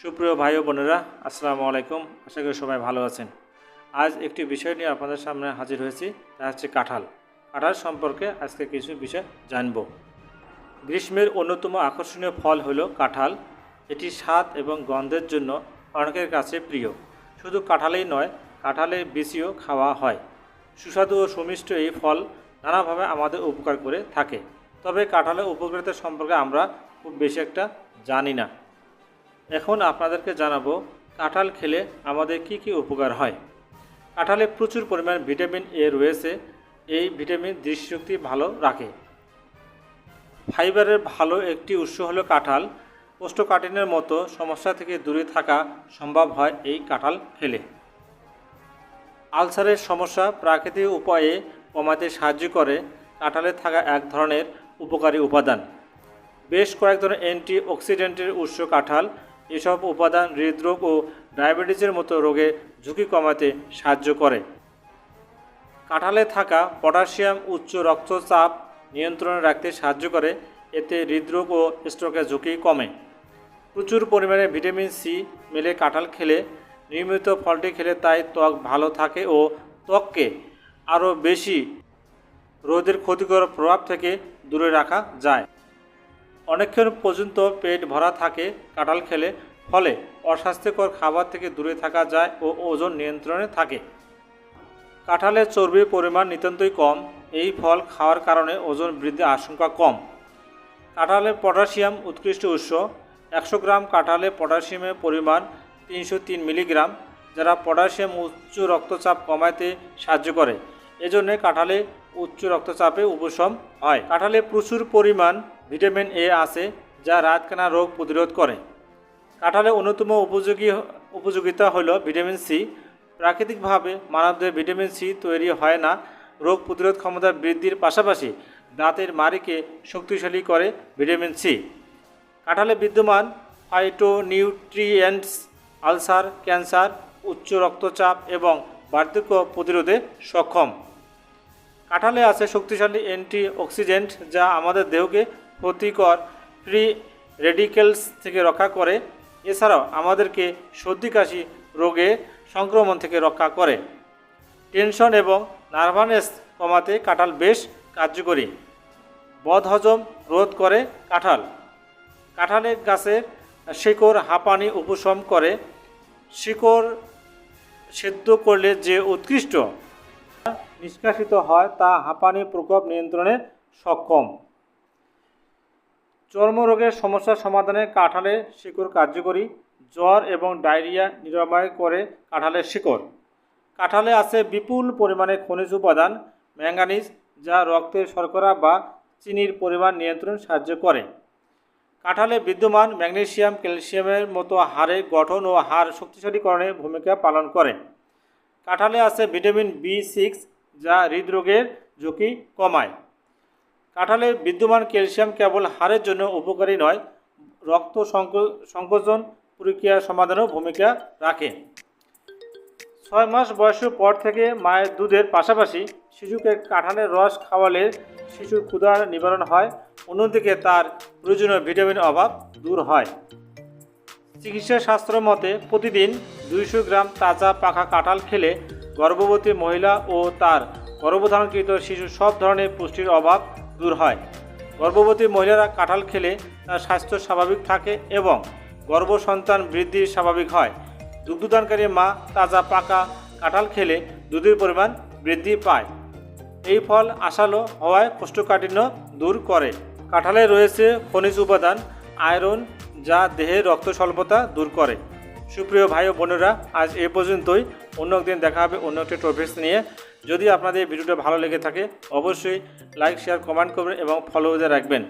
সুপ্রিয় ভাই ও বোনেরা, আসসালামু আলাইকুম। আশা করি সবাই ভালো আছেন। আজ একটি বিষয় নিয়ে আপনাদের সামনে হাজির হয়েছি, তা হচ্ছে কাঁঠাল। কাঁঠাল সম্পর্কে আজকে কিছু বিষয় জানব। গ্রীষ্মের অন্যতম আকর্ষণীয় ফল হলো কাঁঠাল। এটি স্বাদ এবং গন্ধের জন্য অনেকের কাছে প্রিয়। শুধু কাঁঠালেই নয় কাঁঠালের বিচিও খাওয়া হয়। সুস্বাদু ও সুমিষ্ট এই ফল নানাভাবে আমাদের উপকার করে থাকে। তবে কাঁঠালের উপকারিতা সম্পর্কে আমরা খুব বেশি একটা জানি না। এখন আপনাদেরকে জানাব, কাঁঠাল খেলে আমাদের কি কি উপকার হয়? কাঁঠালে প্রচুর পরিমাণ ভিটামিন এ রয়েছে, এই ভিটামিন দৃষ্টিশক্তি ভালো রাখে। ফাইবারের ভালো একটি উৎস হলো কাঁঠাল। কোষ্ঠকাঠিন্যের মতো সমস্যা থেকে দূরে থাকা সম্ভব হয় এই কাঁঠাল খেলে। আলসারের সমস্যা প্রাকৃতিক উপায়ে কমাতে সাহায্য করে। কাঁঠালে থাকা এক ধরনের উপকারী উপাদান। বেশ কয়েক ধরনের অ্যান্টি অক্সিডেন্টের উৎস কাঁঠাল। এসব উপাদান হৃদরোগ ও ডায়াবেটিসের মতো রোগে ঝুঁকি কমাতে সাহায্য করে। কাঁঠালে থাকা পটাশিয়াম উচ্চ রক্তচাপ নিয়ন্ত্রণে রাখতে সাহায্য করে। এতে হৃদরোগ ও স্ট্রোকের ঝুঁকি কমে। প্রচুর পরিমাণে ভিটামিন সি মেলে কাঁঠাল খেলে। নিয়মিত ফলটি খেলে তাই ত্বক ভালো থাকে ও ত্বককে আরও বেশি রোদের ক্ষতিকর প্রভাব থেকে দূরে রাখা যায়। অনেকক্ষণ পর্যন্ত পেট ভরা থাকে কাঁঠাল খেলে, ফলে অস্বাস্থ্যকর খাবার থেকে দূরে থাকা যায় ও ওজন নিয়ন্ত্রণে থাকে। কাঁঠালের চর্বির পরিমাণ নিতান্তই কম, এই ফল খাওয়ার কারণে ওজন বৃদ্ধির আশঙ্কা কম। কাঁঠালে পটাশিয়াম উৎকৃষ্ট উৎস। একশো গ্রাম কাঁঠালে পটাশিয়ামের পরিমাণ তিনশো তিন মিলিগ্রাম, যারা পটাশিয়াম উচ্চ রক্তচাপ কমাতে সাহায্য করে। এজন্য কাঁঠালে উচ্চ রক্তচাপে উপশম হয়। কাঁঠালে প্রচুর পরিমাণ ভিটামিন এ আছে, যা রাতকানা রোগ প্রতিরোধ করে। কাঁঠালের অন্যতম উপযোগী উপযোগিতা হল ভিটামিন সি। প্রাকৃতিকভাবে মানবদের ভিটামিন সি তৈরি হয় না। রোগ প্রতিরোধ ক্ষমতা বৃদ্ধির পাশাপাশি দাঁতের মারিকে শক্তিশালী করে ভিটামিন সি। কাঁঠালে বিদ্যমান ফাইটোনিউট্রিয়েন্টস আলসার ক্যান্সার উচ্চ রক্তচাপ এবং বার্ধক্য প্রতিরোধে সক্ষম। কাঁঠালে আছে শক্তিশালী অ্যান্টি অক্সিডেন্ট যা আমাদের দেহকে ক্ষতিকর ফ্রি রেডিকেলস থেকে রক্ষা করে। এছাড়াও আমাদেরকে সর্দি কাশি রোগে সংক্রমণ থেকে রক্ষা করে। টেনশন এবং নার্ভানেস কমাতে কাঁঠাল বেশ কার্যকরী। বদহজম রোধ করে কাঁঠাল। কাঁঠালের গাছের শিকড় হাঁপানি উপশম করে। শিকড় সেদ্ধ করলে যে উৎকৃষ্ট, নিষ্কাশিত হয় তা হাঁপানি প্রকোপ নিয়ন্ত্রণে সক্ষম। চর্মরোগের সমস্যা সমাধানে কাঁঠালের শিকড় কার্যকরী, জ্বর এবং ডায়রিয়া নিরাময় করে কাঁঠালের শিকড়। কাঁঠালে আছে বিপুল পরিমাণে খনিজ উপাদান, ম্যাঙ্গানিজ, যা রক্তের শর্করা বা চিনির পরিমাণ নিয়ন্ত্রণ সাহায্য করে। কাঁঠালে বিদ্যমান ম্যাগনেসিয়াম, ক্যালসিয়ামের মতো হাড়ের গঠন ও হাড় শক্তিশালীকরণে ভূমিকা পালন করে। কাঁঠালে আছে ভিটামিন বি সিক্স, যা হৃদরোগের ঝুঁকি কমায়। কাঁঠালে বিদ্যমান ক্যালসিয়াম কেবল হাড়ের জন্য উপকারী নয়, রক্ত সংকো- সংকোচন প্রক্রিয়া সমাধানেও ভূমিকা রাখে। ছয় মাস বয়সের পর থেকে মায়ের দুধের পাশাপাশি শিশুকে কাঁঠালের রস খাওয়ালে শিশুর ক্ষুধার নিবারণ হয়, অন্যদিকে তার প্রয়োজনীয় ভিটামিন অভাব দূর হয়। চিকিৎসা শাস্ত্র মতে প্রতিদিন দুইশো গ্রাম তাজা পাকা কাঁঠাল খেলে গর্ভবতী মহিলা ও তার গর্ভধারণকৃত শিশু সব ধরনের পুষ্টির অভাব দূর হয়। গর্ভবতী মহিলারা কাঁঠাল খেলে তার স্বাস্থ্য স্বাভাবিক থাকে এবং গর্ভসন্তান বৃদ্ধি স্বাভাবিক হয়। দুগ্ধদানকারী মা তাজা পাকা কাঁঠাল খেলে দুধের পরিমাণ বৃদ্ধি পায়। এই ফল আশালো হওয়ায় কোষ্ঠকাঠিন্য দূর করে। কাঁঠালে রয়েছে খনিজ উপাদান, আয়রন, যা দেহের রক্ত স্বল্পতা দূর করে। সুপ্রিয় ভাই ও বোনেরা, আজ এ পর্যন্তই। অন্য একদিন দেখা হবে অন্য একটি টপিক্স নিয়ে। যদি আপনাদের ভিডিওটা ভালো লেগে থাকে অবশ্যই লাইক শেয়ার কমেন্ট করবেন এবং ফলো রাখবেন।